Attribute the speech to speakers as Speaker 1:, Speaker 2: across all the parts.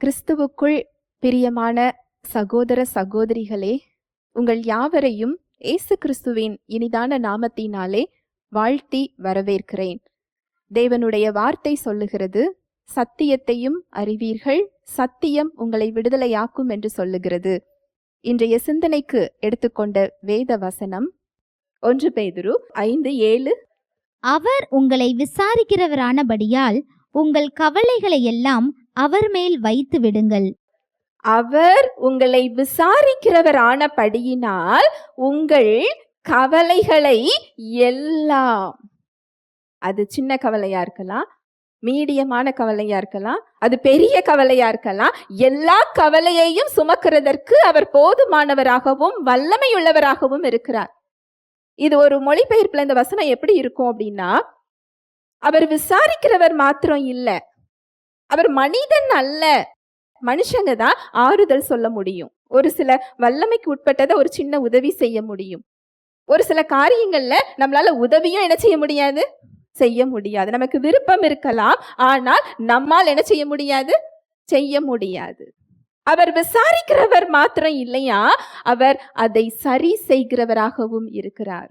Speaker 1: கிறிஸ்துவுக்குள் பிரியமான சகோதர சகோதரிகளே உங்கள் யாவரையும் இயேசு கிறிஸ்துவின் இனிதான நாமத்தினாலே வாழ்த்தி வரவேற்கிறேன். தேவனுடைய வார்த்தை சொல்லுகிறது சத்தியத்தையும் அறிவீர்கள் சத்தியம் உங்களை விடுதலையாக்கும் என்று சொல்லுகிறது. இன்றைய சிந்தனைக்கு எடுத்துக்கொண்ட வேத வசனம் ஒன்று பேதுரு ஐந்து ஏழு.
Speaker 2: அவர் உங்களை விசாரிக்கிறவரானபடியால் உங்கள் கவலைகளை எல்லாம் அவர் மேல் வைத்து விடுங்கள்.
Speaker 1: அவர் உங்களை விசாரிக்கிறவர் ஆனபடியினால் உங்கள் கவலைகளை எல்லாம் அது சின்ன கவலையா இருக்கலாம் மீடியமான கவலையா இருக்கலாம் அது பெரிய கவலையா இருக்கலாம் எல்லா கவலையையும் சுமக்கிறதற்கு அவர் போதுமானவராகவும் வல்லமையுள்ளவராகவும் இருக்கிறார். இது ஒரு மொழிபெயர்ப்புல இந்த வசனம் எப்படி இருக்கும் அப்படின்னா அவர் விசாரிக்கிறவர் மாத்திரம் இல்லை. அவர் மனிதன் அல்ல. மனுஷங்க தான் ஆறுதல் சொல்ல முடியும். ஒரு சில வல்லமைக்கு உட்பட்டதை ஒரு சின்ன உதவி செய்ய முடியும். ஒரு சில காரியங்கள்ல நம்மளால உதவியும் என்ன செய்ய முடியாது? செய்ய முடியாது. நமக்கு விருப்பம் இருக்கலாம். ஆனால் நம்மால் என்ன செய்ய முடியாது? செய்ய முடியாது. அவர் விசாரிக்கிறவர் மாத்திரம் இல்லையா? அவர் அதை சரி செய்கிறவராகவும் இருக்கிறார்.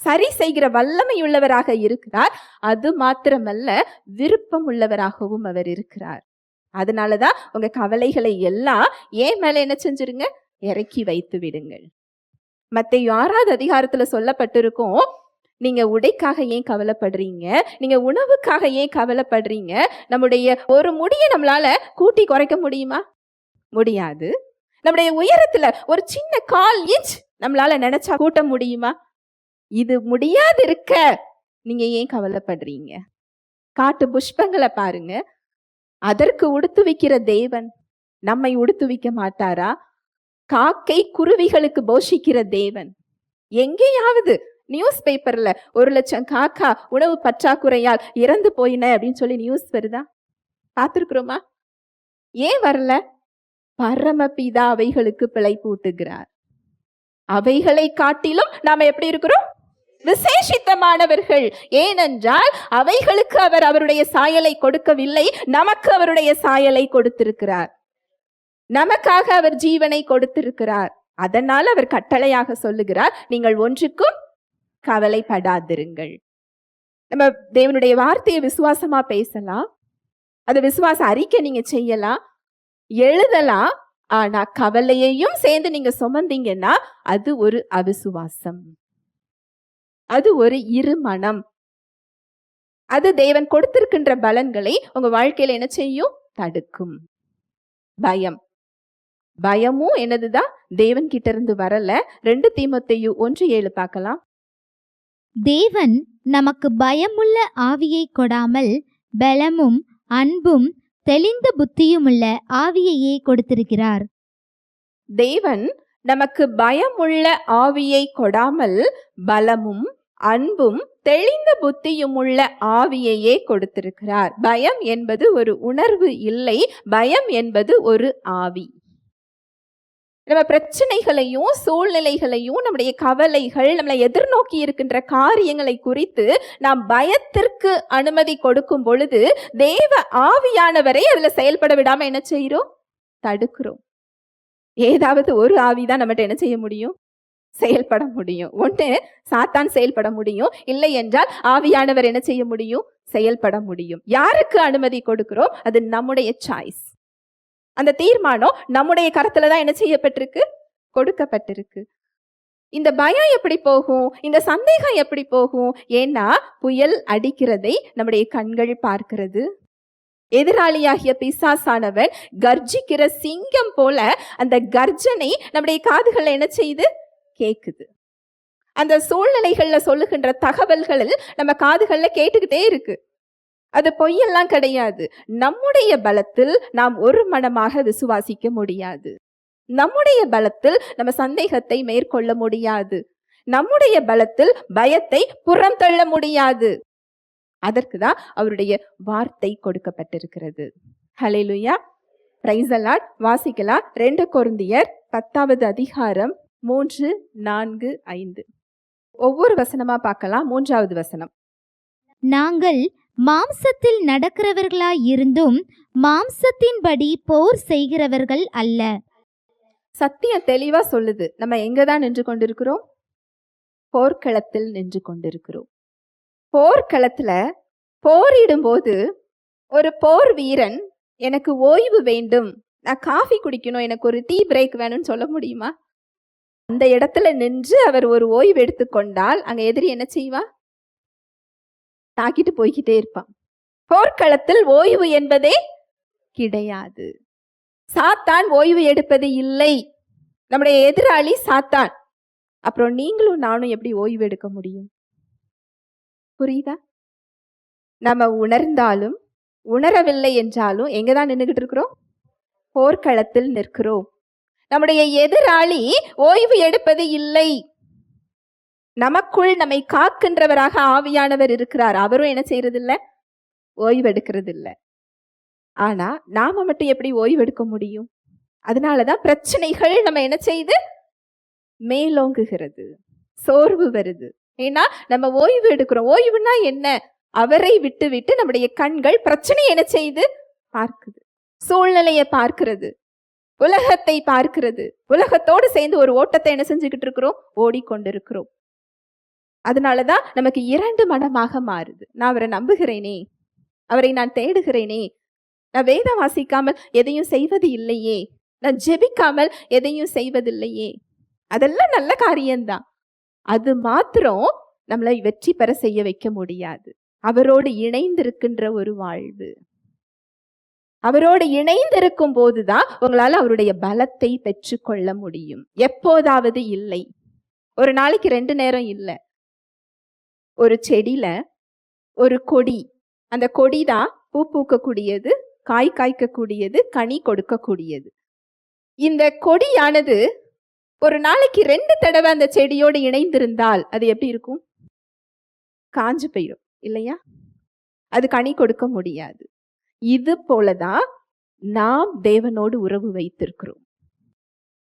Speaker 1: சரி செய்கிற வல்லமை உள்ளவராக இருக்கிறார். அது மாத்திரமல்ல விருப்பம் உள்ளவராகவும் அவர் இருக்கிறார். அதனாலதான் உங்க கவலைகளை எல்லாம் ஏன் மேல என்ன செஞ்சிருங்க? இறக்கி வைத்து விடுங்கள். மத்த யாராவது அதிகாரத்துல சொல்லப்பட்டிருக்கும் நீங்க உடைக்காக ஏன் கவலைப்படுறீங்க? நீங்க உணவுக்காக ஏன் கவலைப்படுறீங்க? நம்முடைய ஒரு முடியை நம்மளால கூட்டி குறைக்க முடியுமா? முடியாது. நம்முடைய உயரத்துல ஒரு சின்ன கால் இன்ச் நம்மளால நினைச்சா கூட்ட முடியுமா? இது முடியாது இருக்க நீங்க ஏன் கவலைப்படுறீங்க? காட்டு புஷ்பங்களை பாருங்க. அதற்கு உடுத்துவிக்கிற தேவன் நம்மை உடுத்துவிக்க மாட்டாரா? காக்கை குருவிகளுக்கு போஷிக்கிற தேவன். எங்கேயாவது நியூஸ் பேப்பர்ல ஒரு லட்சம் காக்கா உணவு பற்றாக்குறையால் இறந்து போயின அப்படின்னு சொல்லி நியூஸ் வருதா? பார்த்துருக்குறோமா? ஏன் வரல? பரமபிதா அவைகளுக்கு பிழை பூட்டுகிறார். அவைகளை காட்டிலும் நாம எப்படி இருக்கிறோம்? விசேஷித்தமானவர்கள். ஏனென்றால் அவைகளுக்கு அவர் அவருடைய சாயலை கொடுக்கவில்லை நமக்கு அவருடைய சாயலை கொடுத்திருக்கிறார். நமக்காக அவர் ஜீவனை கொடுத்திருக்கிறார். அதனால் அவர் கட்டளையாக சொல்லுகிறார் நீங்கள் ஒன்றுக்கும் கவலைப்படாதிருங்கள். நம்ம தேவனுடைய வார்த்தையை விசுவாசமா பேசலாம். அது விசுவாச அறிக்கை நீங்க செய்யலாம். எழுதலாம். ஆனா கவலையையும் சேர்ந்து நீங்க சுமந்தீங்கன்னா அது ஒரு அவிசுவாசம். அது ஒரு இருமனம் அது தேவன் கொடுத்திருக்கின்ற பலன்களை உங்க வாழ்க்கையில என்ன செய்யும்? தடுக்கும். பயம். பயமும் என்னதுதான்? தேவன் கிட்ட இருந்து வரல. ரெண்டு தீமத்தையு ஒன்று ஏழு பார்க்கலாம்.
Speaker 2: தேவன் நமக்கு பயமுள்ள ஆவியை கொடாமல் பலமும் அன்பும் தெளிந்த புத்தியுமுள்ள ஆவியையே கொடுத்திருக்கிறார்.
Speaker 1: தேவன் நமக்கு பயமுள்ள ஆவியை கொடாமல் பலமும் அன்பும் தெளிந்த புத்தியும் உள்ள ஆவியையே கொடுத்திருக்கிறார். பயம் என்பது ஒரு உணர்வு இல்லை பயம் என்பது ஒரு ஆவி. நம்ம பிரச்சனைகளையும் சூழ்நிலைகளையும் நம்முடைய கவலைகள் நம்மளை எதிர்நோக்கி இருக்கின்ற காரியங்களை குறித்து நாம் பயத்திற்கு அனுமதி கொடுக்கும் பொழுது தேவ ஆவியானவரை அதில் செயல்பட விடாமல் என்ன செய்கிறோம் தடுக்கிறோம். ஏதாவது ஒரு ஆவி தான் நம்மகிட்ட என்ன செய்ய முடியும்? செயல்பட முடியும். ஒன்று சாத்தான் செயல்பட முடியும். இல்லை என்றால் ஆவியானவர் என்ன செய்ய முடியும்? செயல்பட முடியும். யாருக்கு அனுமதி கொடுக்கிறோம் அது நம்முடைய சாய்ஸ் அந்த தீர்மானம் நம்முடைய கரத்துல தான் என்ன செய்யப்பட்டிருக்கு? கொடுக்கப்பட்டிருக்கு. இந்த பயம் எப்படி போகும்? இந்த சந்தேகம் எப்படி போகும்? ஏன்னா புயல் அடிக்கிறதை நம்முடைய கண்கள் பார்க்கிறது. எதிராளியாகிய பிசாசானவன் கர்ஜிக்கிற சிங்கம் போல அந்த கர்ஜனை நம்முடைய காதுகளை என்ன செய்து கேட்குது அந்த சூழ்நிலைகளில் சொல்லுகின்ற தகவல்கள் நம்ம காதுகளில் கேட்டுக்கிட்டே இருக்கு. அது பொய்யெல்லாம் கிடையாது. நம்முடைய பலத்தில் நாம் ஒரு மனமாக விசுவாசிக்க முடியாது. நம்முடைய பலத்தில் நம்ம சந்தேகத்தை மேற்கொள்ள முடியாது. நம்முடைய பலத்தில் பயத்தை புறம் தள்ள முடியாது. அதற்கு தான் அவருடைய வார்த்தை கொடுக்கப்பட்டிருக்கிறது. பிரைஸ் அலாட் வாசிக்கலாம். ரெண்டு கொருந்தியர் பத்தாவது அதிகாரம் மூன்று நான்கு ஐந்து. ஒவ்வொரு வசனமா பார்க்கலாம். மூன்றாவது வசனம்.
Speaker 2: நாங்கள் மாம்சத்தில் நடக்கிறவர்களாய் இருந்தும் மாம்சத்தின்படி போர் செய்கிறவர்கள் அல்ல.
Speaker 1: சத்தியம் தெளிவா சொல்லுது. நம்ம எங்க தான் நின்று கொண்டிருக்கிறோம்? போர்க்களத்தில் நின்று கொண்டிருக்கிறோம். போர்க்களத்தில் போரிடும்போது ஒரு போர் வீரன் எனக்கு ஓய்வு வேண்டும். நான் காஃபி குடிக்கணும். எனக்கு ஒரு டீ பிரேக் வேணும்னு சொல்ல முடியுமா? அந்த இடத்துல நின்று அவர் ஒரு ஓய்வு எடுத்துக்கொண்டால் அங்கே எதிரி என்ன செய்வா? தாக்கிட்டு போய்கிட்டே இருப்பான். போர்க்களத்தில் ஓய்வு என்பதே கிடையாது. சாத்தான் ஓய்வு எடுப்பது இல்லை. நம்முடைய எதிராளி சாத்தான். அப்புறம் நீங்களும் நானும் எப்படி ஓய்வு எடுக்க முடியும்? புரியுதா? நம்ம உணர்ந்தாலும் உணரவில்லை என்றாலும் எங்க தான் நின்றுகிட்டு இருக்கிறோம்? போர்க்களத்தில் நிற்கிறோம். நம்முடைய எதிராளி ஓய்வு எடுப்பது இல்லை. நமக்குள் நம்மை காக்கின்றவராக ஆவியானவர் இருக்கிறார். அவரும் என்ன செய்யறது ஓய்வு எடுக்கிறது இல்ல ஆனா நாம மட்டும் எப்படி ஓய்வு எடுக்க முடியும்? அதனாலதான் பிரச்சனைகள் நம்ம என்ன செய்து? மேலோங்குகிறது. சோர்வு வருது. ஏன்னா நம்ம ஓய்வு எடுக்கிறோம். ஓய்வுனா என்ன? அவரை விட்டு விட்டு நம்முடைய கண்கள் பிரச்சனை என்ன செய்து பார்க்குது. சூழ்நிலையை பார்க்கிறது. உலகத்தை பார்க்கிறது. உலகத்தோடு சேர்ந்து ஒரு ஓட்டத்தை என்ன செஞ்சுக்கிட்டு இருக்கிறோம்? ஓடிக்கொண்டிருக்கிறோம். அதனாலதான் நமக்கு இரண்டு மனமாக மாறுது. நான் அவரை நம்புகிறேனே. அவரை நான் தேடுகிறேனே. நான் வேதம் வாசிக்காமல் எதையும் செய்வது இல்லையே. நான் ஜெபிக்காமல் எதையும் செய்வதில்லையே. அதெல்லாம் நல்ல காரியம்தான். அது மாத்திரம் நம்மளை வெற்றி பெற செய்ய வைக்க முடியாது. அவரோடு இணைந்திருக்கின்ற ஒரு வாழ்வு. அவரோடு இணைந்திருக்கும் போதுதான் உங்களால அவருடைய பலத்தை பெற்றுக்கொள்ள முடியும். எப்போதாவது இல்லை. ஒரு நாளைக்கு ரெண்டு நேரம் இல்லை. ஒரு செடியில ஒரு கொடி. அந்த கொடி தான் பூ பூக்கக்கூடியது காய் காய்க்கக்கூடியது கனி கொடுக்கக்கூடியது. இந்த கொடியானது ஒரு நாளைக்கு ரெண்டு தடவை அந்த செடியோடு இணைந்திருந்தால் அது எப்படி இருக்கும்? காஞ்சு போயிடும் இல்லையா? அது கனி கொடுக்க முடியாது. இது போலதான் நாம் தேவனோடு உறவு வைத்திருக்கிறோம்.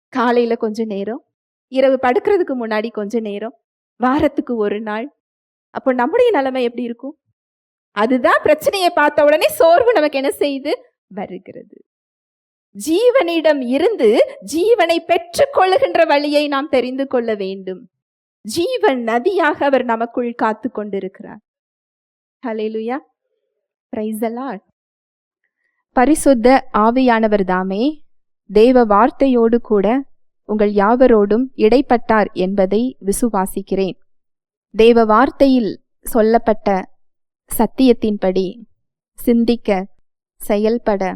Speaker 1: காலையில கொஞ்ச நேரம் இரவு படுக்கிறதுக்கு முன்னாடி கொஞ்ச நேரம் வாரத்துக்கு ஒரு நாள். அப்போ நம்முடைய நிலைமை எப்படி இருக்கும்? அதுதான் பிரச்சனையை பார்த்த உடனே சோர்வு நமக்கு என்ன செய்து? வருகிறது. ஜீவனிடம் இருந்து ஜீவனை பெற்றுக்கொள்ளுகின்ற வழியை நாம் தெரிந்து கொள்ள வேண்டும். ஜீவன் நதியாக அவர் நமக்குள் காத்து கொண்டிருக்கிறார். ஹalleluya பிரைஸ் பரிசுத்த ஆவியானவர் தாமே தேவ வார்த்தையோடு கூட உங்கள் யாவரோடும் இடைப்பட்டார் என்பதை விசுவாசிக்கிறேன். தேவ வார்த்தையில் சொல்லப்பட்ட சத்தியத்தின்படி சிந்திக்க செயல்பட